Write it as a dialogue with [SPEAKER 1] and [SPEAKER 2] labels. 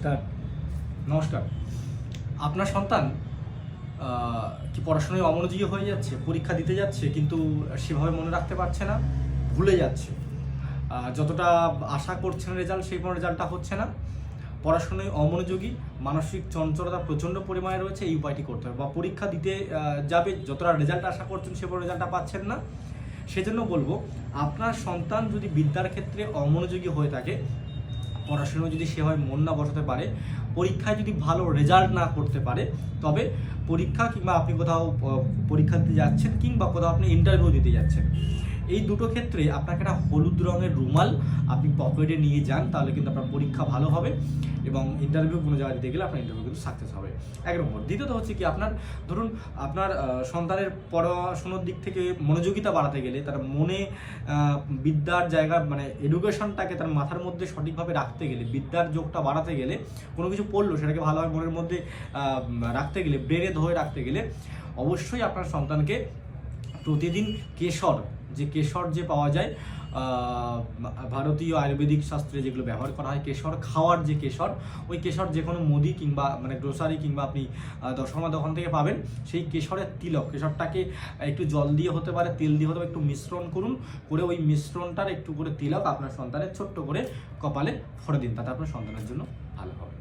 [SPEAKER 1] Start
[SPEAKER 2] নমস্কার। আপনার সন্তান কি পড়াশোনায় অমনোযোগী হয়ে যাচ্ছে, পরীক্ষা দিতে যাচ্ছে, কিন্তু সেভাবে মনে রাখতে পারছে না, ভুলে যাচ্ছে। যতটা আশা করছেন রেজাল্ট, সেই রেজাল্টটা হচ্ছে না। পড়াশোনায় অমনোযোগী, মানসিক চঞ্চলতা প্রচণ্ড পরিমাণে রয়েছে, এই উপায়টি করতে হবে। বা পরীক্ষা দিতে যাবে, যতটা রেজাল্ট আশা করছেন সে রেজাল্টটা পাচ্ছেন না। সেজন্য বলব, আপনার সন্তান যদি বিদ্যার ক্ষেত্রে অমনোযোগী হয়ে থাকে পড়াশোনায় যদি সেভাবে মন না বসাতে পারে, পরীক্ষায় যদি ভালো রেজাল্ট না করতে পারে, তবে পরীক্ষা কিংবা আপনি কোথাও পরীক্ষা দিতে যাচ্ছেন কিংবা কোথাও আপনি ইন্টারভিউ দিতে যাচ্ছেন। এই দুটো ক্ষেত্রে আপনাকে একটা হলুদ রঙের রুমাল আপনি পকেটে নিয়ে যান, তাহলে কিন্তু আপনার পরীক্ষা ভালো হবে এবং ইন্টারভিউ কোনো জায়গায় দিতে গেলে আপনার ইন্টারভিউ কিন্তু সাকসেস হবে। এক নম্বর। দ্বিতীয়ত হচ্ছে কি, আপনার, ধরুন আপনার সন্তানের পড়াশোনার দিক থেকে মনোযোগিতা বাড়াতে গেলে তার মনে বিদ্যার জায়গা মানে এডুকেশনটাকে তার মাথার মধ্যে সঠিকভাবে রাখতে গেলে, বিদ্যার যোগটা বাড়াতে গেলে কোনো কিছু পড়ল সেটাকে ভালোভাবে মনের মধ্যে রাখতে গেলে ব্রেনে ধরে রাখতে গেলে অবশ্যই আপনার সন্তানকে প্রতিদিন কেশর যে কেশর যে পাওয়া যায় ভারতীয় আয়ুর্বেদিক শাস্ত্রে যেগুলো ব্যবহার করা হয়, কেশর খাওয়ার যে কেশর, ওই কেশর যে কোনো মুদি কিংবা মানে গ্রোসারি কিংবা আপনি দশমা দোকান থেকে পাবেন, সেই কেশরের তিলক। কেশরটাকে একটু জল দিয়ে হতে পারে, তেল দিয়ে হতে পারে, একটু মিশ্রণ করুন, করে ওই মিশ্রণটার একটু করে তিলক আপনার সন্তানের ছোট্ট করে কপালে ফোড়ে দিন, তাতে আপনার সন্তানের জন্য ভালো হবে।